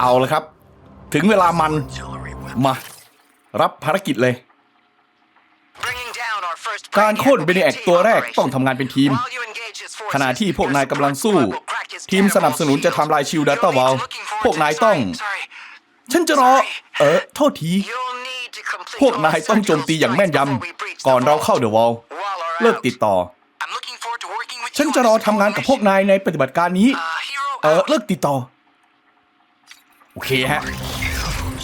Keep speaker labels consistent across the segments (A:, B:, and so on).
A: เอาเลยครับ ถึงเวลามัน มา รับภารกิจเลย
B: การโค่นเบเนแอกตัวแรกต้องทำงานเป็นทีม
A: ขณะที่พวกนายกำลังสู้ ทีมสนับสนุนจะทำลายชิลดัตเตอร์วาลพวกนายต้อง ฉันจะรอ เออ โทษที พวกนายต้องโจมตีอย่างแม่นยำก่อนเราเข้าเดอะวอลเลิกติดต่อ ฉันจะรอทำงานกับพวกนายในปฏิบัติการนี้ เออ เลิกติดต่อ โอเคฮะ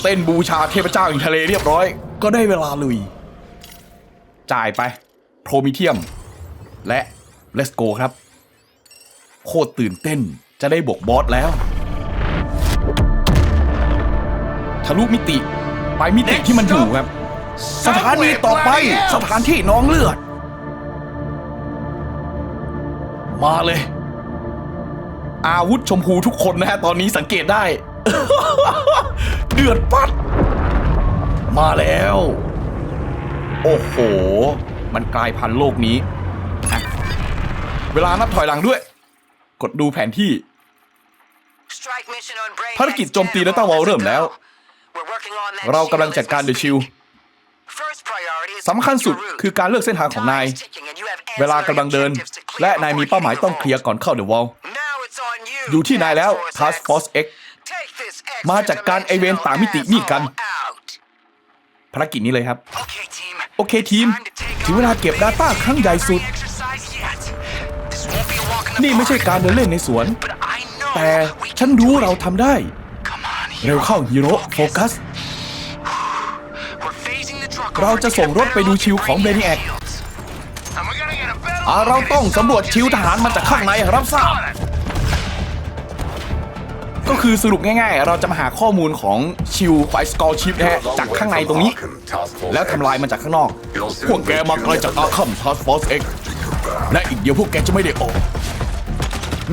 A: เต้นบูชาเทพเจ้าแห่งทะเลเรียบร้อย ก็ได้เวลาลุย จ่ายไป โพรมิเทียม และ Let's go ครับ โคตรตื่นเต้นจะได้บวกบอสแล้ว ทะลุมิติ ไปมิติที่มันอยู่ครับ สถานีต่อไปสถานที่น้องเลือด มาเลย อาวุธชมพูทุกคนนะฮะ ตอนนี้สังเกตได้ เดือดปัด มาแล้ว โอ้โห มันกลายพันธุ์โลกนี้อะเวลานับถอยหลังด้วย กดดูแผนที่
B: ภารกิจโจมตีและตั้งวอลเริ่มแล้ว
A: เรา
B: เรา
A: กำ
B: กำ
A: ลั
B: ลั
A: ง
B: ง
A: จั
B: จั
A: ด
B: ด
A: กา
B: การร
A: เด
B: เด
A: อะ
B: อะ
A: ชิ
B: ชิ
A: ล
B: ล
A: สำคัญสุดคือการเลือกเส้นทางของนาย เวลากำลังเดิน และนายมีเป้าหมายต้องเคลียร์ก่อนเข้าเดอะวอล
B: อ
A: อยู่
B: ยู่
A: ที่นาน
B: ที่ายย
A: แล้
B: แล้วว
A: Task
B: Task
A: Force
B: Force
A: X
B: X
A: มา
B: มา
A: จั
B: จั
A: ด
B: ด
A: กา
B: การร
A: ไอ
B: ไอ
A: เว
B: เว
A: ร
B: ร
A: ต่า
B: ต่างง
A: มิ
B: มิ
A: ติ
B: ติ
A: นี่
B: นี่
A: กั
B: กันน
A: ภารกิจนี้เลยครับ โอ
B: โอ
A: เค
B: เค
A: ที
B: ที
A: ม
B: ม
A: ถึ
B: ถึ
A: ง
B: ง
A: เว
B: เว
A: ลา
B: ลา
A: เก็
B: เก็
A: บบ Data
B: Data
A: ค
B: ค
A: รั้
B: รั้
A: ง
B: ง
A: ให
B: ให
A: ญ่
B: ญ่
A: สุ
B: สุ
A: ด
B: ด
A: นี่
B: นี่
A: ไม่
B: ไม่
A: ใช่
B: ใช่
A: กา
B: การร
A: เดิ
B: เดิ
A: น
B: น
A: เล่
B: เล่
A: น
B: น
A: ใน
B: ใน
A: ส
B: ส
A: ว
B: วนน
A: แต่
B: แต่
A: ฉั
B: ฉั
A: น
B: น
A: รู้
B: รู้
A: เรา
B: เรา
A: ทำได้ เร็
B: เร็
A: ว
B: ว
A: เข้า
B: เข้า
A: ฮีโร่โฟกัส
B: เราจะส่งรถไปดูชิวของเบนิแอก
A: อ่าเราต้องสำรวจชิวทหารมาจากข้างในรับทราบก็ คือสรุปง่ายๆ เราจะมาหาข้อมูลของชิวไฟสกอร์ชิปนะฮะจากข้างในตรงนี้ แล้วทำลายมันจากข้างนอก พวกแกมาไกลจากอาคัมท s สฟอร์สเอ็กและอีกเดียวพวกแกจะไม่ได้ออก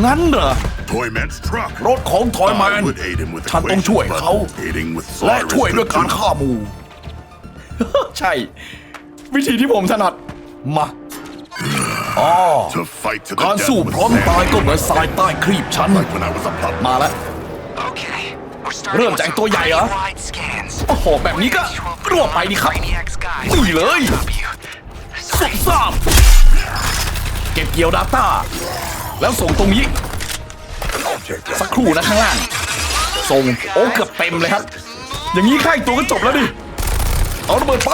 A: งั้นเหรอ
C: Toyman's truck.
A: รถของทอยแม
C: I
A: น
C: would aid him with
A: ฉันต้องช่วย
C: equations,
A: เขา
C: but aiding with
A: และ
C: slaughter
A: ช่วย
C: is
A: ด้วย
C: good
A: การ
C: too.
A: ฆ่าหมู ใช่ วิธีที่ผมถนัด มาอ๋อ
C: To fight to the
A: การ
C: death
A: สู้
C: with
A: พร้อม
C: sand,
A: ตายก็เหมือนทรายใต้ครีบฉัน
C: like when I was a pup.
A: มาแล้ว
B: เริ่มจากตัวใหญ่เหรอ
A: โอ้โห แบบนี้ก็รวบไปดิครับนี่เลยสุดซาบเก็บเกี่ยว Data แล้วส่งตรงนี้ สักครู่นะข้างล่าง ส่ง โอ้เกือบเต็มเลยครับ อย่างนี้ค่ายตัวก็จบแล้วดิ เอาระเบิดไป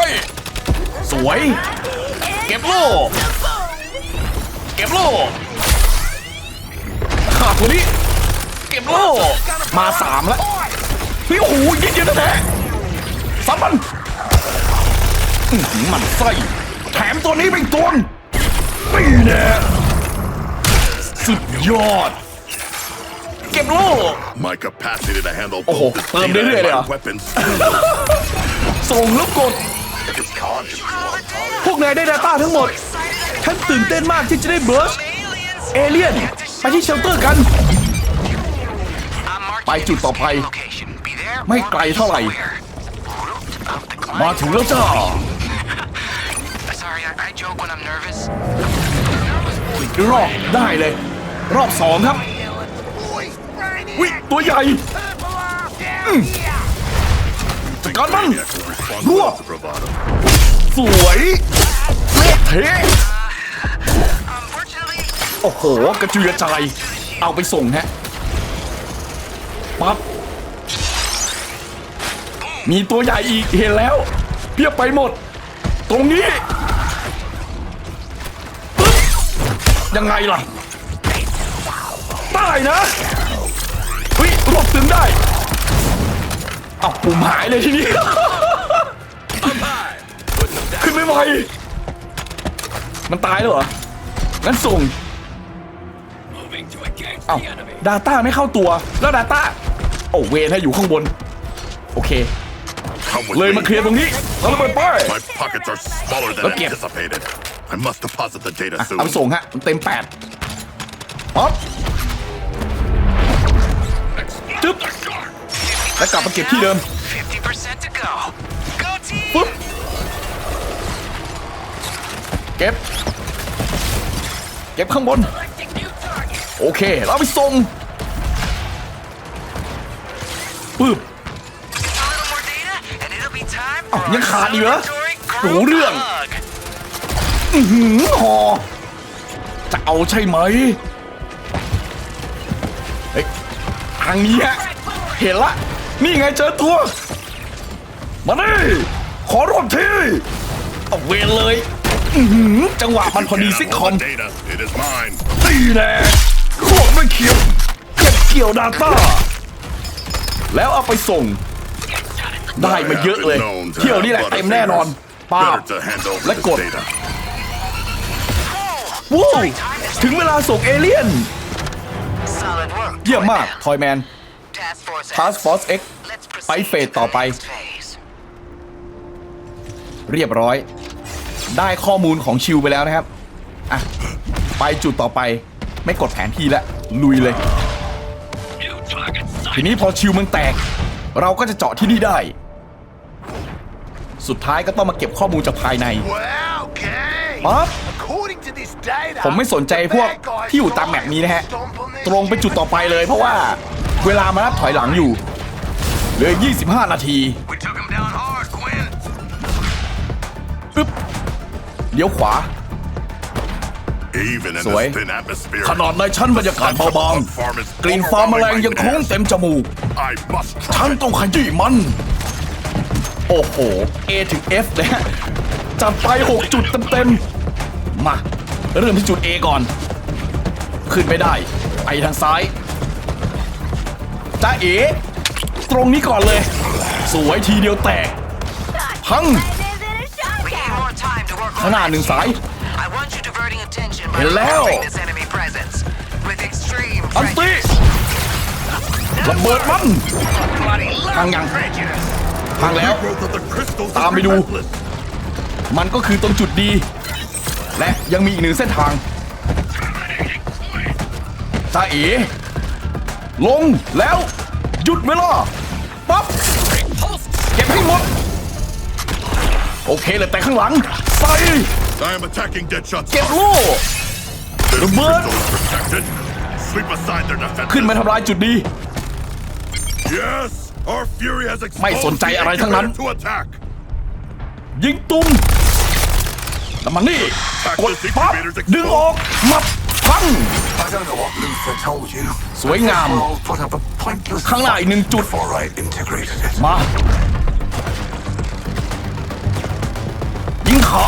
A: สวย เก็บโล่เก็บโล่ขาดตัวนี้เก็บ โล่มาสามแล้วเฮ้ยโอ้โหยิงเยอะแท้ๆสามมันอื้อหือมันไส้แถมตัวนี้เป็นตัวนี่แน่สุดยอด เก็บโล่
C: My capacity to handle
A: Oh,
C: both this
A: um,
C: data
A: really,
C: and my
A: yeah.
C: weapons.
A: ส่งแล้วกด พวกนายได้ Data ทั้งหมดฉันตื่นเต้นมากที่จะได้เบิร์ชเอเลียน ไปที่เชลเตอร์กัน ไปจุดต่อไป ไม่ไกลเท่าไหร่ มาถึงแล้วจ้ารอบได้เลย รอบสองครับวิตัวใหญ่อืมจัดการมัน
C: Maniac will respond
A: Rua.
C: well to bravado.
A: สวยเละเทะโอ้โห กระจุยกระจายเอาไปส่งฮะ ปั๊บมีตัวใหญ่อีกเห็นแล้ว เพียบไปหมด ตรงนี้ยังไงล่ะได้นะเฮ้ยรวบตึงได้เอาปุ่มหายเลยทีนี้ขึ้นไม่ไหวมันตายแล้วเหรองั้นส่ง เอ้าดาต้าไม่เข้าตัว แล้วดาต้าโอ้เวนให้อยู่ข้างบน โอเค
C: Come with
A: เลย
C: me.
A: มาเคลียร์ตรงนี้เอาระเบิดไป
C: My pockets are smaller than
A: Okay.
C: anticipated. I must deposit the data
A: เอาไป
C: soon.
A: ส่งฮะมันเต็มแปดป๊อปจึ๊บแล้วกลับมาเก็บที่เดิมปุ๊บเก็บ เก็บข้างบน โอเค เราไปส่งปึ๊บ
B: อ้าวยังขาดอีกเหรอ
A: รู้เรื่อง อื้อหือหอจะเอาใช่ไหมเฮ้ยทางนี้ฮะ เห็นละ นี่ไงเจอตัว มาดิขอรถทีเอาเวรเลย อื้อหือจังหวะมันพอดีซิกคอม
C: The data. It is mine.
A: ตีแน่ ขวบไม่เขียวเก็บเกี่ยวดาต้า แล้วเอาไปส่ง ได้มาเยอะเลย เที่ยวนี้แหละเต็มแน่นอนป้าบและกด
C: data.
A: ว้าวถึงเวลาส่งเอเลี่ยน เยี่ยมมาก ทอยแมน Task Force X ไปเฟสต่อไป เรียบร้อย ได้ข้อมูลของชิวไปแล้วนะครับ อะ ไปจุดต่อไป ไม่กดแผนที่แล้วลุยเลย ทีนี้พอชิวมันแตก เราก็จะเจาะที่นี่ได้ สุดท้ายก็ต้องมาเก็บข้อมูลจากภายในปั๊บผมไม่สนใจพวกที่อยู่ตามแมปนี้นะฮะ ตรงไปจุดต่อไปเลยเพราะว่าเวลามานับถอยหลังอยู่ เหลือ 25 นาทีอึ๊บเลี้ยวขวา
C: Even in
A: Sweet.
C: this thin atmosphere.
A: ขนาดในชั้นบรรยากาศเบาๆกลิ่นฟาร์มแมลงยังคลุ้งเต็มจมูก
C: I must
A: ฉัน
C: try.
A: ต้องขยี้มัน โอ้โห A ถึง F นะฮะจัดไป 6 จุดเต็มๆ มา เริ่มที่จุด A ก่อน ขึ้นไม่ได้ ไปทางซ้ายจ้าเอ ตรงนี้ก่อนเลย สวยทีเดียวแตก พังข้างหน้าหนึ่งสาย เห็นแล้ว อันติระเบิดมันพังยังพังแล้ว
C: Growth of the crystals is
A: ตามไปดู
C: relentless.
A: มันก็คือตรงจุดดี และยังมีอีกหนึ่งเส้นทางตาเอ๋ลงแล้วหยุดเวลาปั๊บเก็บให้หมด โอเคเลยแต่ข้างหลังใส่
C: I am attacking Deadshot's
A: เก็บโล่
C: Their
A: The bird.
C: crystal is protected. Sweep aside their
A: ขึ้น
C: defenses.
A: มาทำลายจุดดี
C: Yes, our fury has
A: ไม่
C: exposed
A: สนใจ
C: the
A: อะไรทั้งนั้น
C: incubator to attack.
A: ยิงตุ้มแล้วมันนี่กดปั๊บดึงออกมับพัง
D: I don't know what Luther told you.
A: สวยงาม
D: I'll put up a pointless
A: ข้างหน้าอีกหนึ่งจุด
D: before I integrated it.
A: มา ยิงขา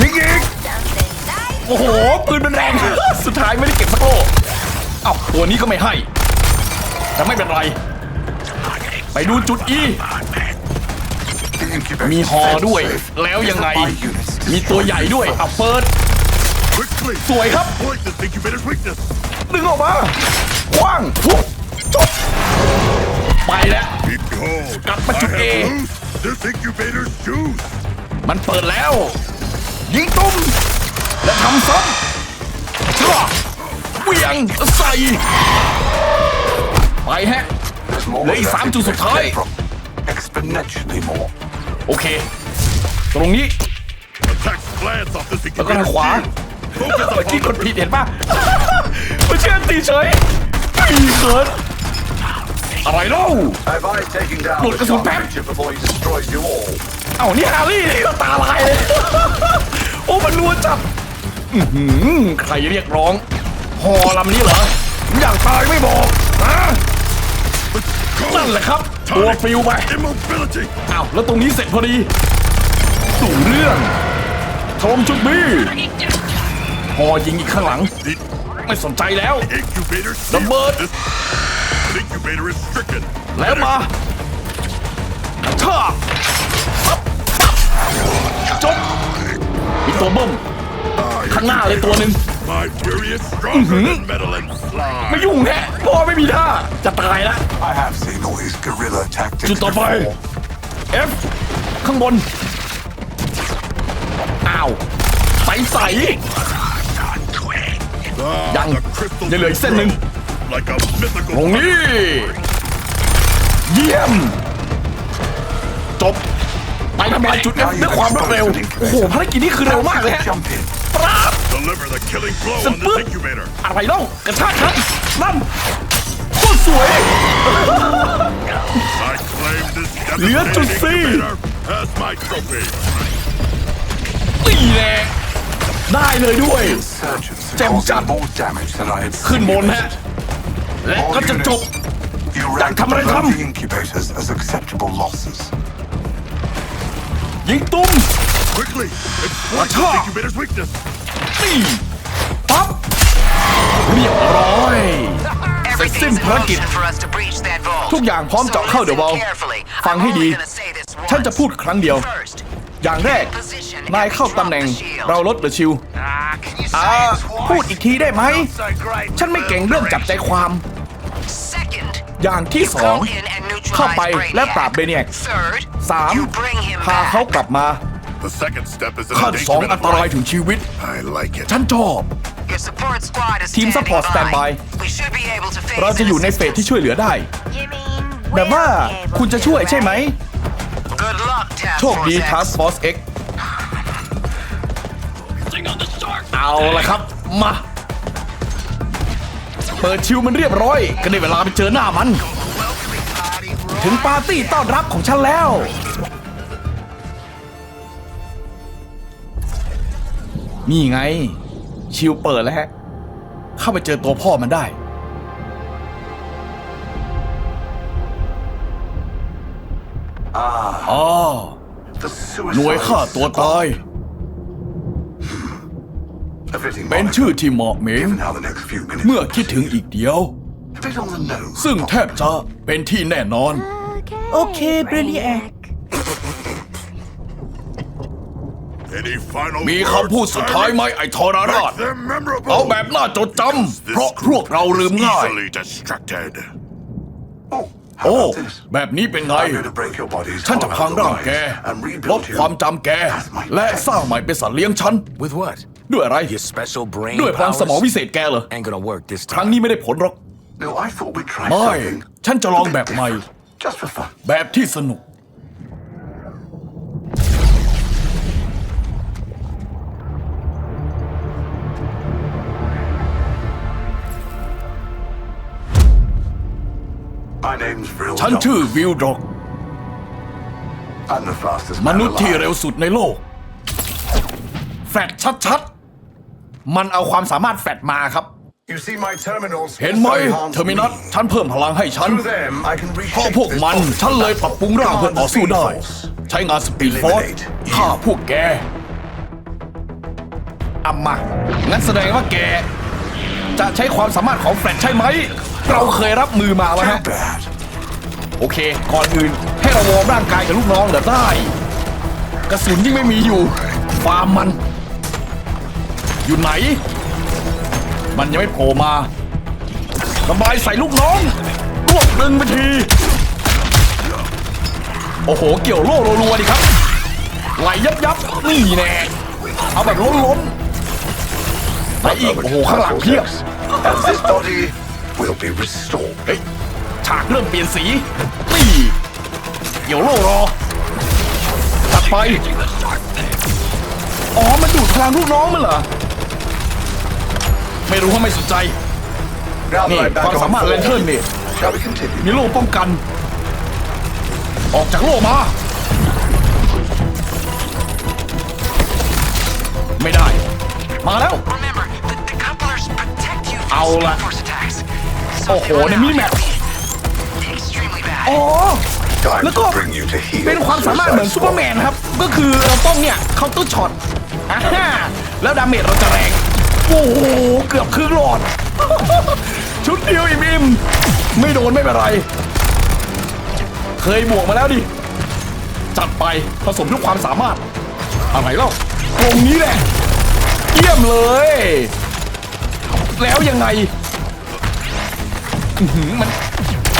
A: ยิงอีกโอ้โหปืนมันแรง สุดท้ายไม่ได้เก็บสักโลเอ้าตัวนี้ก็ไม่ให้แต่ไม่เป็นไร ไปดูจุดอี
D: The incubator
A: มีฮอด้วย แล้วยังไง มีตัวใหญ่ด้วยเอาเปิด
C: Quickly,
A: สวยครับ
C: exploit this incubator's weakness.
A: ดึงออกมาคว้างทุบจบ ไปแล้ว
C: Behold,
A: Got
C: I
A: what you
C: have
A: gave.
C: loosed this incubator's juice.
A: มันเปิดแล้ว ยิงตุ้ม และทำซ้ำเชื่อเวียงใส่ ไปฮะ
D: There's more
A: เหลืออีก
D: where
A: สาม
D: that
A: จุดสุดท้าย
D: came from. Exponentially more.
A: โอเค ตรงนี้
C: Attack slants off this
A: แล้วก็ทาง
C: incubator's
A: ขวา
C: shield. Focus
A: เมื่อกี้
C: upon
A: ก
C: the
A: ดผิดเห็นป่ะไม่เชื่อตีเฉยตีเขินอะไรเล่า
D: Have I taken down
A: Look,
D: the
A: there's a
D: Dark
A: map.
D: Creature before he destroys you all?
A: เอ้านี่ฮาร์รี่นี่ตาลายเลย โอ้มันรัวจับอื้อหือใครเรียกร้องฮอลำนี้เหรออยากตายไม่บอกฮะนั่นแหละครับตัวฟิวไป
C: immobility.
A: อ้าวแล้วตรงนี้เสร็จพอดี สู่เรื่องทมชุดบีฮอยิงอีกข้างหลัง
C: The
A: ไม่สนใจแล้ว
C: incubator
A: The
C: shield.
A: bird.
C: This the incubator is stricken.
A: แล้วมาชาจบ มีตัวเบิ้มข้างหน้าเลยตัวหนึ่ง
C: My fury is stronger than metal and
A: ไม่
C: slime.
A: ยุ่งแฮะเพราะว่าไม่มีท่าจะตายแล้ว
D: I have seen all these guerrilla tactics
A: จุดต่อไป
D: before.
A: F ข้างบน อ้าว ใสใส
C: Ah,
A: Yang.
C: the crystals
A: Để lưỡi
C: will
A: sen
C: grow
A: lên.
C: Like a mythical
A: ตรงนี้ เยี่ยม จบ ไปทำลายจุด F ด้วยความรวดเร็ว โอ้โหภารกิจนี้คือเร็วมากเลยฮะ
D: Jump in.
A: ปราบ
C: Deliver the killing blow
A: ส
C: on
A: ปึ๊บ
C: this incubator.
A: อะไรเล่ากระชากครับนั่นปึ้งตรสวย
C: I claim this
A: Lihat tu
C: devastating
A: si.
C: incubator as my trophy.
A: ตีแน่ได้เลยด้วย
D: Insurgents are
A: Jam
D: causing
A: jam.
D: more damage than I had
A: ขึ้น
D: seen.
A: บนฮะ และ
D: All
A: ก็จะจบ
D: units, You
A: Đang
D: rank
A: cầm lên không?
D: the incubators as acceptable losses.
A: ยิงตุ้ม
C: Quickly, exploit
A: Acha.
C: the incubator's weakness.
A: นี่ปั๊บเรียบร้อยเสร็จสิ้น
B: Everything's in
A: ภารกิจ
B: motion for us to breach that vault.
A: ทุกอย่างพร้อมเจาะเข้าเดอะวอล
B: So listen carefully.
A: ฟัง
B: I'm
A: ให้ดี
B: only gonna say this once.
A: ฉันจะพูดครั้งเดียว
B: First,
A: อย่างแรก นายเข้าตำแหน่งเราลดเดอะชิล
B: ah, can you
A: อ่า
B: say it
A: พูด
B: twice?
A: อีกทีได้ไหม
B: So great.
A: ฉันไม่เก่งเรื่องจับใจความ
B: Second,
A: อย่างที่
B: you
A: สอง
B: go in and neutralize
A: เข้าไป
B: Brainiac.
A: และปราบเบเนียก
B: Third,
A: สาม
B: you bring him
A: พาเขา
B: back.
A: กลับมา
C: The second step is
A: ขั้น
C: an
A: สอง
C: endangerment
A: อัน
C: of
A: ตราย
C: life.
A: ถึงชีวิต
C: I like it.
A: ฉันชอบ
B: Your support squad is
A: Team
B: standing
A: support
B: by.
A: standby.
B: We should be able to phase
A: เราจะอยู่ในเฟสที่ช่วยเหลือได้
E: You mean
A: แบบว่า
E: we're
A: คุณจะช่วยใช่ไหม
B: Good luck, Task
A: โชคดี
B: Force X.
A: Task Force X เอาละครับ มา เปิดชิวมันเรียบร้อย ก็ได้เวลาไปเจอหน้ามัน ถึงปาร์ตี้ต้อนรับของฉันแล้ว นี่ไง ชิวเปิดแล้วฮะ เข้าไปเจอตัวพ่อมันได้ อ๋อ
D: The
A: หน่วย
D: suicide
A: ฆ่าตัวตาย
D: A fitting
A: เป็น
D: moniker,
A: ชื่อที่เหมาะเหม็ง
D: given how the next few minutes
A: เมื่อคิดถึงอีกเดียว
D: a bit on the nose.
A: ซึ่งแทบจะเป็นที่แน่นอน
E: okay?
A: Okay, Brainiac.
C: Any final
A: มี
C: words,
A: คำพูดสุดท้ายไหมไอ้ทรราช
C: Make them memorable.
A: เอาแบบน่าจดจำ เพราะพวกเราลืมง่าย
C: Easily distracted.
D: Oh,
A: โอ้
D: how about this?
A: แบบนี้เป็นไง
D: I'm going to break your bodies
A: ฉันจะ
D: all
A: พัง
D: out of
A: ร่าง
D: the
A: แก
D: minds and
A: ล
D: rebuild
A: บ
D: you
A: ความจำแก
D: as my
A: และ
D: pet.
A: สร้างใหม่เป็นสัตว์เลี้ยงฉัน
F: With what?
A: ด้วยอะไร
F: Your special brain
A: ด้วยพลัง
F: powers?
A: สมองวิเศษแกเหรอ
F: Ain't gonna work this
A: ครั้ง
F: time.
A: นี้ไม่ได้ผลหรอก
D: No, I thought we'd try
A: ไม่
D: something
A: ฉันจะลอง
D: a bit
A: แบบใหม่
D: different, Just for fun.
A: แบบที่สนุก
D: My name's Vril
A: ฉัน
D: Dog.
A: ชื่อวิลดร็อก
D: I'm the fastest
A: ม
D: man
A: นุษย์ที่
D: alive.
A: เร็วสุดในโลก แฟดชัดๆ มันเอาความสามารถแฟดมาครับ
D: You see my terminals
A: เห็นไหม
D: also enhance
A: เทอร์มินัส
D: me.
A: ฉันเพิ่มพลังให้ฉัน
D: Through them, I can
A: เพราะ
D: reshape
A: พวก
D: this
A: มัน
D: body.
A: ฉันเลยปรับปรุงร่างเพื่อต่อสู้ได้ ใช้งานสปีดฟอร์สฆ่าพวกแกอามา งั้นแสดงว่าแก จะใช้ความสามารถของแฟลชใช่ไหม เราเคยรับมือมาแล้ว
D: Too
A: ฮะ
D: bad.
A: โอเค ก่อนอื่น ให้เราวอร์มร่างกายกับลูกน้องเหรอได้ กระสุนยิ่งไม่มีอยู่ ฟาร์มมัน อยู่ไหน มันยังไม่โผล่มาระบายใส่ลูกน้องรวบดึงไปที โอ้โห เกี่ยวโล่รัวๆดิครับ ไหลยับยับๆนี่แน่เอาแบบล้นล้นๆไปอีก โอ้โห ข้างหลังเพียบ
D: And this body will be restored.
A: เฮ้ยฉากเริ่มเปลี่ยนสีนี่เกี่ยวโล่รอตัดไป อ๋อ มันดูดพลังลูกน้องมันเหรอ ไม่รู้ว่าไม่สนใจ
D: Now that
A: Nè,
D: I'm back
A: con
D: on
A: sắm mặt lên
D: form,
A: hơn nè.
D: Shall we continue?
A: มีโล่ป้องกัน ออกจากโล่มา ไม่ได้ มาแล้ว
B: Remember, the, the couplers protect you from
A: Au
B: speed
A: là.
B: force attacks. So
A: Ồ,
B: if you
A: khổ
B: run
A: này
B: out,
A: mi mẹ.
B: it'll be extremely bad.
A: อ๋อ
D: Time
A: แล้วก็
D: to bring you to heel.
A: เป็นความสามารถเหมือน
D: Suicide
A: ซูเปอร์แมนครับ ก็คือเราต้องเนี่ยเคาน์เตอร์ช็อตอ่าฮะแล้วดาเมจเราจะแรง โอ้โห เกือบครึ่งหลอด ชุดเดียวอิ่มๆไม่โดนไม่เป็นไร เคยบวกมาแล้วดิ จัดไปผสมทุกความสามารถ อะไรเล่าตรงนี้แหละ เยี่ยมเลย แล้วยังไงอื้อหือมัน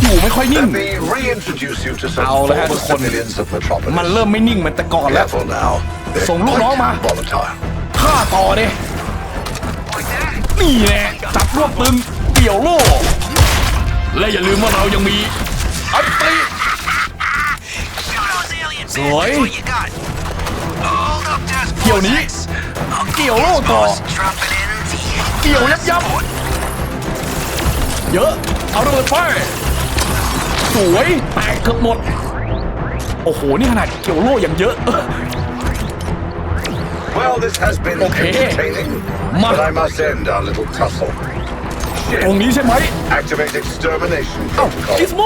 A: อยู่ไม่ค่อยนิ่ง
D: Let me reintroduce you to some
A: Au là
D: former
A: hết con.
D: civilians of Metropolis.
A: มันเริ่มไม่นิ่งเหมือนแต่ก่อนแล้ว
D: Careful now. They're
A: Sùng lúc
D: quite
A: đó mà.
D: volatile.
A: ฆ่าต่อดินี่ นี่แหละจับรวบตึงเกี่ยวโล่ และอย่าลืมว่าเรายังมีอันตรี
B: Show those aliens, man.
A: Rồi.
B: That's what you got. Hold up, Task
A: เกี่ยวนี้ เกี่ยวโล่ต่อ เกี่ยวยับยับเยอะเอาระเบิดไฟสวยแตกเกือบหมด โอ้โห นี่ขนาดเกี่ยวโล่อย่างเยอะ
D: Well, this has been
A: Okay.
D: entertaining,
A: Ma-
D: but I must end our little tussle.
A: ตรงนี้ใช่ไหม
D: Activate extermination
A: เอ้า
D: protocol.
A: กิสโม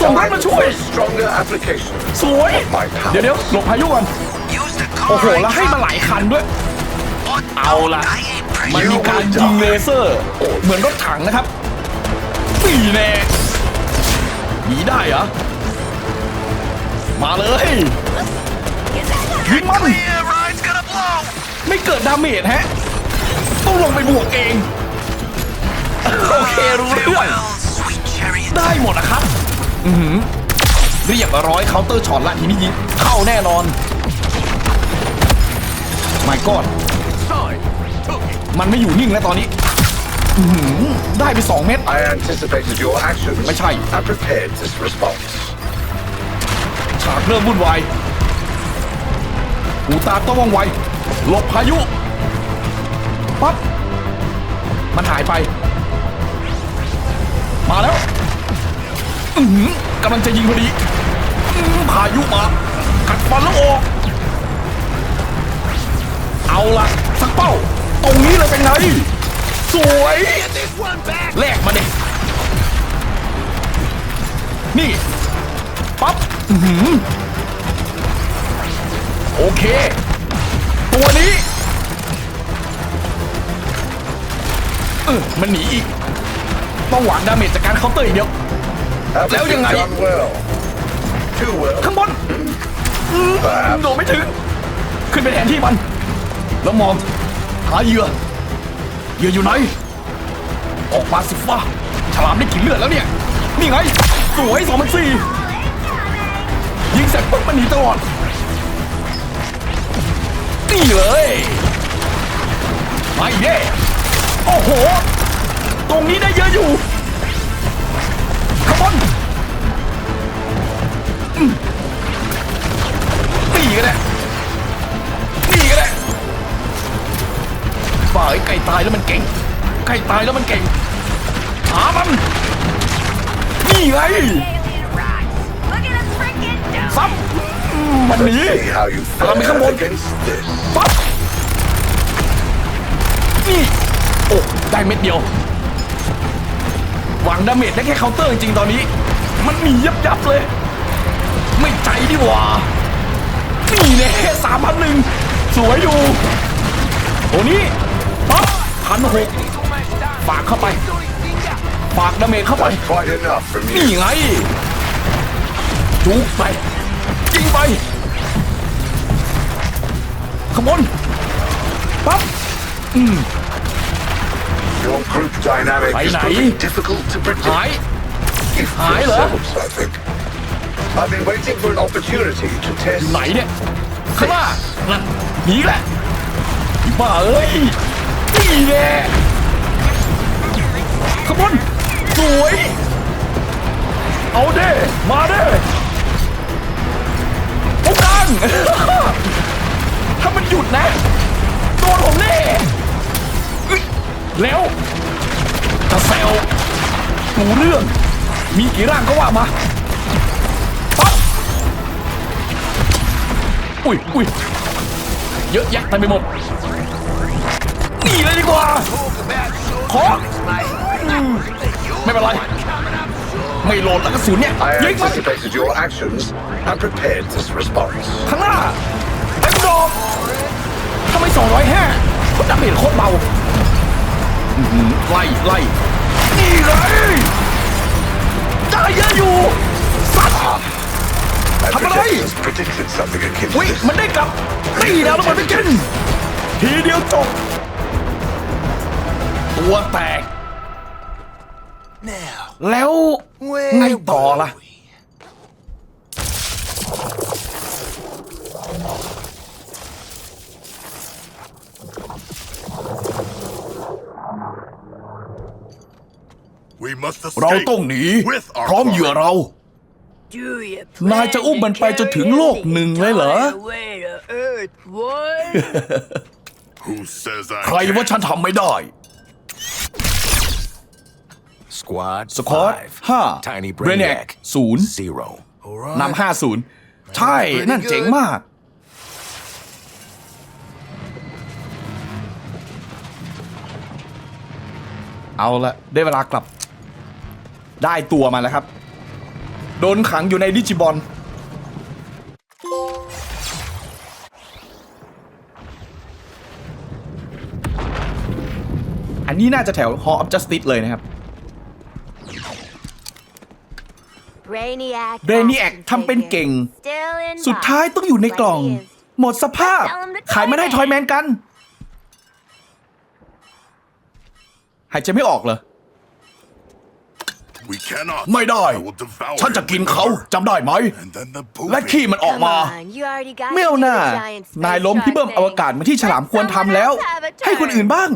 A: ส่งรถ
D: Time
A: มาช่วย
D: for stronger application.
A: สวยเดี๋ยวเดี๋ยวหลบพายุก่อน
B: Use the
A: โอ้
B: car
A: โห
B: I
A: แล้วให้มาหลายคันด้วย
B: What?
A: เอาละ
B: I ain't
A: มัน
B: pretty.
A: มีการยิงเลเซอร์ เหมือนรถถังนะครับปีแน่หนีได้เหรอ มาเลย ยิงมัน
B: Clear, ride's gonna blow.
A: ไม่เกิดดาเมจฮะ ต้องลงไปบวกเอง โอเครู้เรื่อง
B: Farewell, sweet chariot.
A: ได้หมดนะครับอือหือเรียบร้อยเคาน์เตอร์ช็อตละทีนี้ยิงเข้าแน่นอน ไม่กอดมันไม่อยู่นิ่งแล้วตอนนี้อื้อหือได้ไป 2 เม็ด
D: I anticipated your actions
A: ไม่ใช่
D: and prepared this response.
A: ฉากเริ่มวุ่นวายหูตาต้องว่องไว หลบพายุปั๊บมันหายไป มาแล้วอือหือกำลังจะยิงพอดีอพายุมากัดฟันแล้วออกเอาละสักเป้า ตรงนี้เลยเป็นไงสวยแลกมาเด็กนี่ปั๊บอื้อหือโอเค ตัวนี้เออมันหนีอีกต้องหวังดาเมจจากการเคาน์เตอร์อีกเดียว Leo
D: Everything
A: yang lain.
D: done well. Too well,
A: ข้างบน
D: perhaps.
A: โดดไม่ถึง ขึ้นไปแทนที่มัน แล้วมอง หาเหยื่อเหยื่ออยู่ไหน ออกมาสิฟ้าฉลามได้กลินเลือดแล้วเนี่ย นี่ไง สวยสองพันสี่ยิงเสร็จปุ๊บมันหนีตลอด นี่เลยไมาอีกเด้โอ้โห ตรงนี้ได้เยอะอยู่ขบอนอืมนี่ก็ได้นี่ก็ได้ฝ่ายไก่ตายแล้วมันเก่ง ไก่ตายแล้วมันเก่งหามันนี่ไง มมันหนี
D: See how you
A: พลังไปข้างบ
D: fare
A: น
D: against this.
A: ปั๊บนี่โอ้ได้เม็ดเดียวหวังดาเมจได้แค่เคาน์เตอร์จริงๆตอนนี้ มันหนียับยับๆเลย ไม่ใจดีกว่านี่แน่สามพันหนึ่งสวยอยู่โอ้นี้ปั๊บพันหกฝากเข้าไปฝากดาเมจเข้าไป
D: That's quite enough from
A: นี่
D: you.
A: ไงจุกไป ยิงไปขบวนปั๊บ
D: Your group dynamic
A: Phải
D: is
A: nãy.
D: proving difficult to predict.
A: หาย
D: If
A: Phải hả?
D: yourselves, I think. I've been waiting for an opportunity to test
A: ไหนเนี่ยข้างหน้านั่นหนีแหละอีบ้าเอ้ยนี่แน่ขบวนสวย เอาเด้มาเด้พวกดัง ถ้ามันหยุดนะ โดนผมแน่แล้วจะแซวรู้เรื่อง มีกี่ร่างก็ว่ามาปั๊บอุ้ยอุ้ยเยอะแยะเต็มไปหมดนี่เลยดีกว่าขอไม่เป็นไร ไม่โหลดแล้วกระสุนเนี่ย
D: I
A: ยิงมัน
D: anticipated your actions and prepared this response.
A: ข้างหน้าไอ้ดอกทำไมสองร้อยห้าคนดาเมจโคตรเบาอื้อหือไล่ไล่นี่เลยได้เยอะอยู่สัตว์
D: My
A: Come on,
D: projections predicted something akin to
A: วิ
D: this.
A: มันได้กลับตีแล้วแล้วมันไปกิน ทีเดียวจบตัวแตก
B: Now,
A: แล้ว
B: where
A: ไงต่อล่ะ
B: were we?
C: We must
A: เรา
C: escape
A: ต้องหนี
C: with our
A: พร้อมเหยื่อ
C: client.
A: เรา
E: Do you
A: นายจะอุ้มมันไปจนถึงโลกหนึ่งเลยเหรอ
E: way to Earth, boy?
C: Who says I
A: ใครว่าฉันทำไม่ได้
F: Squad
A: สควอต
F: five.
A: ห้า
F: Tiny
A: เบรเนก
F: Brainiac
A: ศูนย์
F: zero.
A: นำห้าศูนย์ใช่ นั่นเจ๋งมาก เอาละได้เวลากลับ ได้ตัวมาแล้วครับ โดนขังอยู่ในดิจิบอล อันนี้น่าจะแถว Hall of Justice เลยนะครับ
E: Brainiac.
A: Brainiac
E: action
A: ทำเป็น
E: figure.
A: เก่ง
E: Still in
A: สุดท้ายต้องอยู่ในกล่อง
E: Like he is.
A: หมดสภาพ ขายไม่ได้ทอยแมนกัน หายใจไม่ออกเหรอ
C: We cannot.
A: ไม่ได้
C: I will devour
A: ฉันจะกินเขา
C: him
A: จำได้ไหม
C: and then the poop.
A: และขี้มันออก
E: Come
A: มา
E: on, you already got
A: ไม่เอา
E: to do
A: หน้า
E: the giant space
A: นายล้มพี่เบิ้ม
E: shark
A: อวกาศ
E: thing.
A: มาที่ฉลามควร
E: Let
A: ทำแล้ว
E: someone else have a
A: ให้คนอื่น
E: turn.
A: บ้าง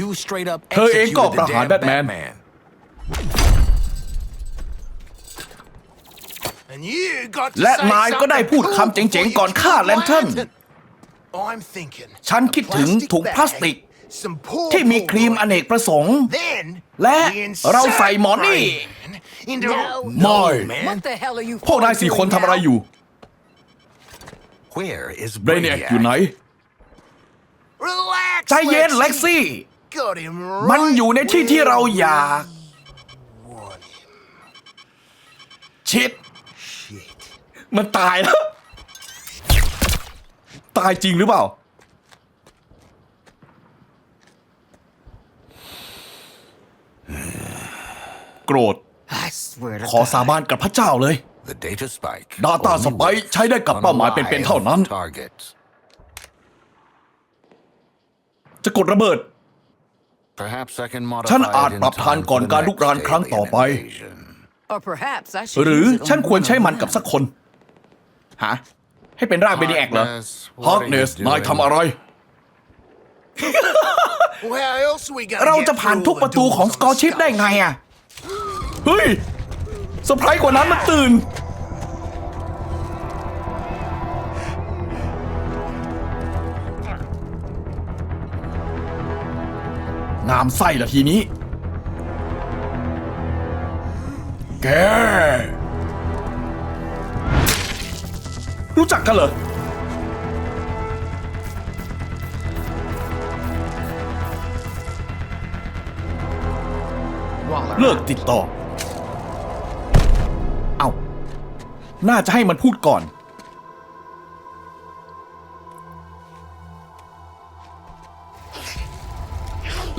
F: You straight up
A: เธอเองก็
F: executed
A: ประ
F: the
A: หาร
F: damn
A: แบทแมน
F: Batman.
B: And you got to
A: และ
B: say
A: นายก็ได้
B: something
A: พูด
B: cool
A: คำเจ๋ง
B: before
A: ๆ ก่อน
B: you
A: ฆ่า
B: kill
A: แลนเทิร์น
B: Lantern. I'm thinking.
A: ฉันคิดถึง
B: a
A: ถุงพลาสติก
B: bag, some poor
A: ที่มีครีมอเนกประสงค์
B: Then
A: และ
B: we insert
A: เราใส่หมอนี่
B: Brain into
E: No.
A: ไม่
B: man.
E: the hell are you
A: พวกนายสี่คนทำอะไรอยู่
F: Where is
A: เบรเนีย
F: Brainiac?
A: อยู่ไหน
B: Relax.
A: ใจเย็น
B: Lexi.
A: เล็กซี่
B: Got him
A: มัน
B: right
A: อยู่ในที่ที่เราอยาก
B: want him.
A: ชิด
B: Shit.
A: มันตายแล้ว ตายจริงหรือเปล่า โกรธ
B: I swear to
A: ขอสาบานกับพระเจ้าเลย
F: The data spike.
A: Data
F: only
A: spike
F: works
A: ใช้ได้กับ
F: on
A: เป้าหมายเป็นๆเท่านั้น
F: live targets.
A: จะกดระเบิด
F: Perhaps I can modify
A: ฉันอาจ
F: it in
A: ปรับทัน
F: time
A: ก่อน
F: for the
A: การลุกราน
F: next
A: ครั้งต่อไป
F: alien invasion.
E: Or perhaps I should
A: หรือ
E: use it on
A: ฉันควร
E: one
A: ใช้
E: of
A: มันกับ
E: them.
A: สักคนฮะให้เป็นร่างเบนิแอกเหรอ
F: Harkness,
A: ฮา
F: what
A: ร์
F: are
A: เน
F: you
A: สนาย
F: doing?
A: ทำอะไร
B: Well, how else are we gonna
A: เราจะ
B: get
A: ผ่าน
B: through
A: ทุก
B: all
A: ประ
B: the
A: ตู
B: doors
A: ของ
B: on
A: ส
B: the
A: กอร์ชิป
B: sky?
A: ได้ไงอะเฮ้ยเซอร์ไพรส์กว่านั้นมันตื่น งามไส้ละทีนี้ แก รู้จักกันเหรอเลิกติดต่อ เอา้า น่าจะให้มันพูดก่อน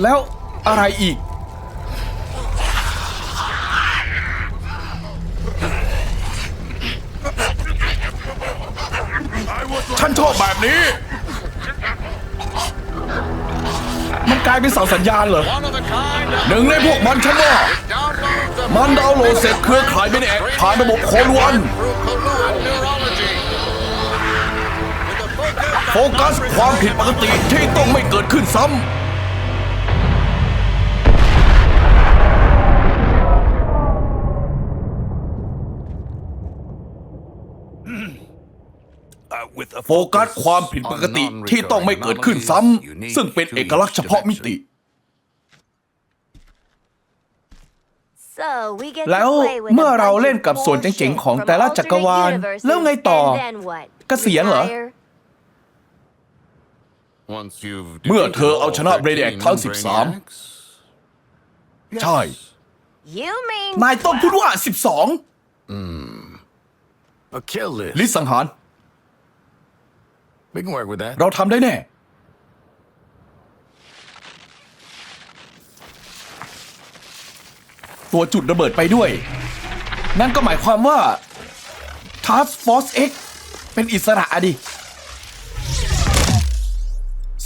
A: แล้วอะไรอีก ฉันชอบแบบนี้ มันกลายเป็นเสาสัญญาณเหรอ หนึ่งในพวกมันฉันว่า มันดาวน์โหลดเสร็จเครือข่ายเป็นแอกผ่านระบบโคลวันโฟกัสความผิดปกติที่ต้องไม่เกิดขึ้นซ้ำ โฟกัสความผิดปกติที่ต้องไม่เกิดขึ้นซ้ำซึ่งเป็นเอกลักษณ์เฉพาะมิติ
E: So we get
A: แล้ว
E: to play with a
A: เมื่อเรา
E: bunch
A: เล่น
E: of
A: กับส่วนเจ๋ง
E: bullshit
A: ๆของ
E: from
A: แต่ละจักรวาล
E: alternate universes,
A: แล้วไงต่อ
E: and then what?
A: เกษียณเหรอ
E: Retire?
F: Once you've
A: เมื่อ
F: defeated
A: เธอเอา
F: all
A: ชนะ
F: 13
A: Brainiac ทั้ง
F: Brainiacs,
A: ใช่
E: You mean
A: นายต้องพูดว่า
F: A kill
A: 12
F: list.
A: ลิสสังหาร
F: We can work with that.
A: เราทำได้แน่ ตัวจุดระเบิดไปด้วย นั่นก็หมายความว่า Task Force X เป็นอิสระอะดิ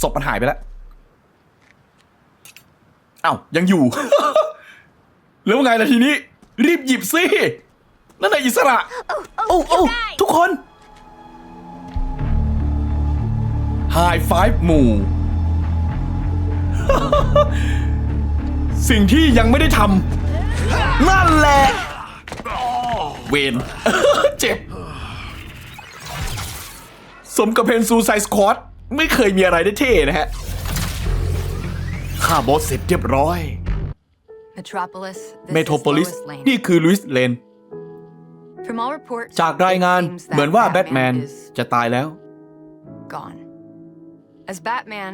A: ศพมันหายไปแล้ว เอ้า ยังอยู่ แล้วไงล่ะทีนี้ รีบหยิบสิ นั่นแหละอิสระ โอ้โอ้ทุกคน ไฮไฟฟ์หมู่ สิ่งที่ยังไม่ได้ทำนั่นแหละ เวนเจ็บ สมกับเพนซูไซสควอตไม่เคยมีอะไรได้เท่นะฮะฆ่าบอสเสร็จเรียบร้อย
E: Metropolis. This
A: เมโทรโพลิส
E: is Lois Lane.
A: นี่คือลุยส์เลน
E: From all reports,
A: จากรายงาน
E: it seems that
A: เหมือนว่าแบทแมน
E: Batman is
A: จะตายแล้ว
E: gone. As Batman,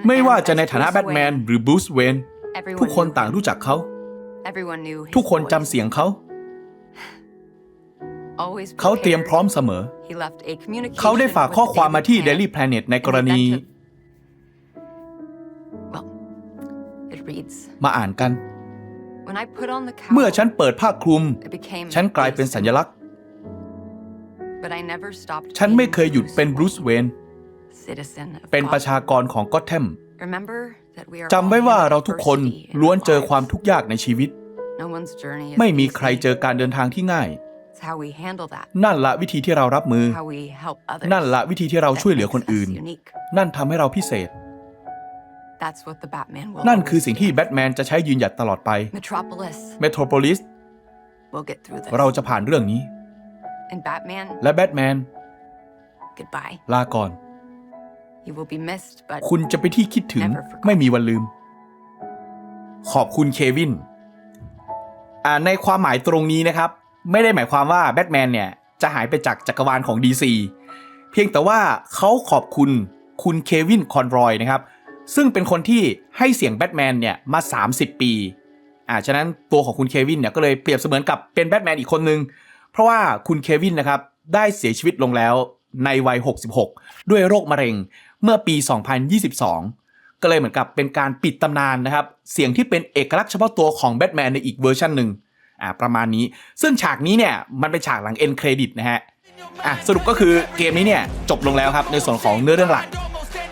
A: ไม่
E: and
A: ว่าจะ
E: as
A: ในฐานะ
E: Bruce
A: แบทแมน
E: Wayne,
A: หรือบูสเวน
E: everyone
A: ทุกคน
E: knew
A: ต่าง
E: him.
A: รู้จักเขา
E: Everyone knew his
A: ทุกคน
E: voice.
A: จำเสียงเขา
E: Always
A: เขาเตรียม
E: prepared.
A: พร้อมเสมอ
E: He left a communication
A: เขาได้ฝาก
E: with
A: ข้อ
E: the
A: ความมา
E: Daily
A: ที่
E: Planet.
A: Daily Planet ในกรณี
E: Well, it reads,
A: มาอ่านกัน
E: When I put on the
A: เมื่อ
E: cowl,
A: ฉันเปิดผ้าคลุม
E: it became
A: ฉันกลายเป็น
E: a
A: สัญลักษณ์
E: But I never stopped
A: ฉัน
E: being
A: ไม่เคยหยุด
E: Bruce
A: เป็นบรูซ
E: Wayne,
A: เวน
E: citizen of
A: เป็นประ
E: Gotham.
A: ชากรของก็อตแทม
E: Remember that we are
A: จำไว้
E: all
A: ว่า
E: having
A: เราทุกคน
E: adversity in
A: ล้วน
E: our
A: เจอความ
E: lives.
A: ทุกข์ยากในชีวิต
E: No one's journey is
A: ไม่มี
E: easy.
A: ใครเจอการเดินทางที่ง่าย
E: It's how we handle that.
A: นั่นละวิธีที่เรารับมือ
E: How we help others.
A: นั่นละวิธีที่เรา
E: that
A: ช่วยเหลือ
E: makes
A: คน
E: us
A: อื่น
E: unique.
A: นั่นทำให้เราพิเศษ
E: That's what the Batman will
A: นั่น
E: always
A: คือสิ่งที่
E: do.
A: แบทแมนจะใช้ยืนหยัดตลอดไป
E: Metropolis
A: เมโทรโพลิส
E: will get through this.
A: เราจะผ่านเรื่องนี้
E: And Batman,
A: และแบทแมน
E: goodbye.
A: ลาก่อน คุณจะไปนที่คิดถึง
E: Never forgot
A: ไม่มีวันลืม ขอบคุณเควินอ่าในความหมายตรงนี้นะครับ ไม่ได้หมายความว่าแบทแมนเนี่ย จะหายไปจากจักรวาลของ DC เพียงแต่ว่าเขาขอบคุณคุณเควินคอนรอยนะครับ ซึ่งเป็นคนที่ให้เสียงแบทแมนเนี่ย มา 30 ปีอ่าฉะนั้นตัวของคุณเควินเนี่ยก็เลยเปรียบเสมือนกับเป็นแบทแมนอีกคนนึง เพราะว่าคุณเควินนะครับ ได้เสียชีวิตลงแล้วในวัย 66 ด้วยโรคมะเร็ง เมื่อปี 2022 ก็เลยเหมือนกับเป็นการปิดตำนานนะครับ เสียงที่เป็นเอกลักษณ์เฉพาะตัวของแบทแมนในอีกเวอร์ชันหนึ่งอ่าประมาณนี้ ซึ่งฉากนี้เนี่ยมันเป็นฉากหลังเอ็นเครดิตนะฮะอะสรุปก็คือเกมนี้เนี่ยจบลงแล้วครับในส่วนของเนื้อเรื่องหลัก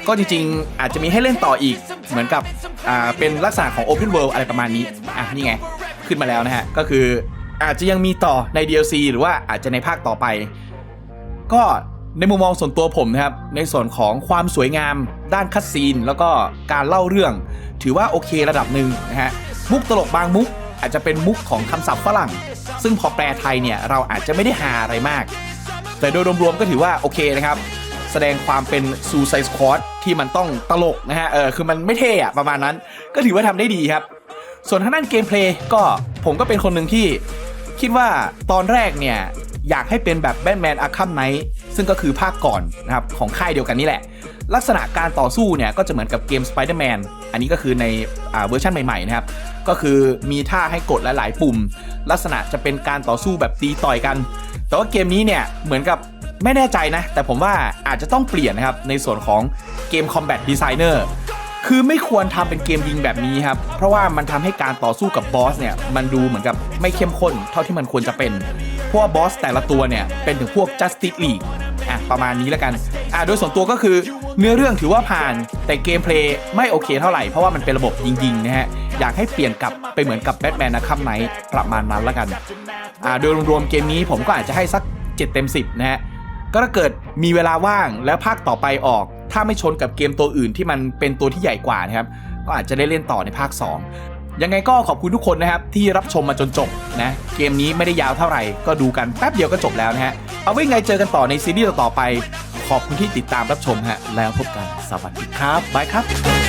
A: ก็จริงๆ อาจจะมีให้เล่นต่ออีกเหมือนกับอ่าเป็นลักษณะของ Open World อะไรประมาณนี้อะนี่ไงขึ้นมาแล้วนะฮะก็คืออาจจะยังมีต่อใน DLC หรือว่าอาจจะในภาคต่อไป ก็ ในมุมมองส่วนตัวผมนะครับ ในส่วนของความสวยงาม ด้านคัดซีน แล้วก็การเล่าเรื่อง ถือว่าโอเคระดับหนึ่งนะฮะมุกตลกบางมุกอาจจะเป็นมุกของคำศัพท์ฝรั่ง ซึ่งพอแปลไทยเนี่ยเราอาจจะไม่ได้หาอะไรมาก แต่โดยรวมๆก็ถือว่าโอเคนะครับแสดงความเป็นซูไซส์ควอตที่มันต้องตลกนะฮะ เออ คือมันไม่เท่อะประมาณนั้น ก็ถือว่าทำได้ดีครับ ส่วนทางด้านเกมเพลย์ก็ผมก็เป็นคนหนึ่งที่ คิดว่าตอนแรกเนี่ย อยากให้เป็นแบบแบทแมนอาคัมไนท์ ซึ่งก็คือภาคก่อนนะครับของค่ายเดียวกันนี่แหละ ลักษณะการต่อสู้เนี่ยก็จะเหมือนกับเกม Spider-Man อันนี้ก็คือในอเวอร์ชันใหม่ๆนะครับก็คือมีท่าให้กดหลาย ๆ ปุ่ม ลักษณะจะเป็นการต่อสู้แบบตีต่อยกัน แต่ว่าเกมนี้เนี่ยเหมือนกับไม่แน่ใจนะ แต่ผมว่าอาจจะต้องเปลี่ยนนะครับในส่วนของเกม Combat Designer คือไม่ควรทำเป็นเกมยิงแบบนี้ครับ เพราะว่ามันทำให้การต่อสู้กับบอสเนี่ย มันดูเหมือนกับไม่เข้มข้นเท่าที่มันควรจะเป็น เพราะว่าบอสแต่ละตัวเนี่ย เป็นถึงพวก Justice League ประมาณนี้แล้วกันอะโดยส่วนตัวก็คือเนื้อเรื่องถือว่าผ่านแต่เกมเพลย์ไม่โอเคเท่าไหร่ เพราะว่ามันเป็นระบบยิงๆนะฮะ อยากให้เปลี่ยนกลับไปเหมือนกับแบทแมนนะคัมไนประมาณนั้นแล้วกันอ่าโดยรวมๆเกมนี้ผมก็อาจจะให้สัก 7 เต็ม 10 นะฮะ ก็ถ้าเกิดมีเวลาว่างแล้วภาคต่อไปออก ถ้าไม่ชนกับเกมตัวอื่นที่มันเป็นตัวที่ใหญ่กว่านะครับก็อาจจะได้เล่นต่อในภาค 2 ยังไงก็ขอบคุณทุกคนนะครับที่รับชมมาจนจบนะเกมนี้ไม่ได้ยาวเท่าไหร่ก็ดูกันแป๊บเดียวก็จบแล้วนะฮะเอาไว้ไงเจอกันต่อในซีรีส์ต่อไป ขอบคุณที่ติดตามรับชมฮะแล้วพบกันสวัสดีครับบายครับ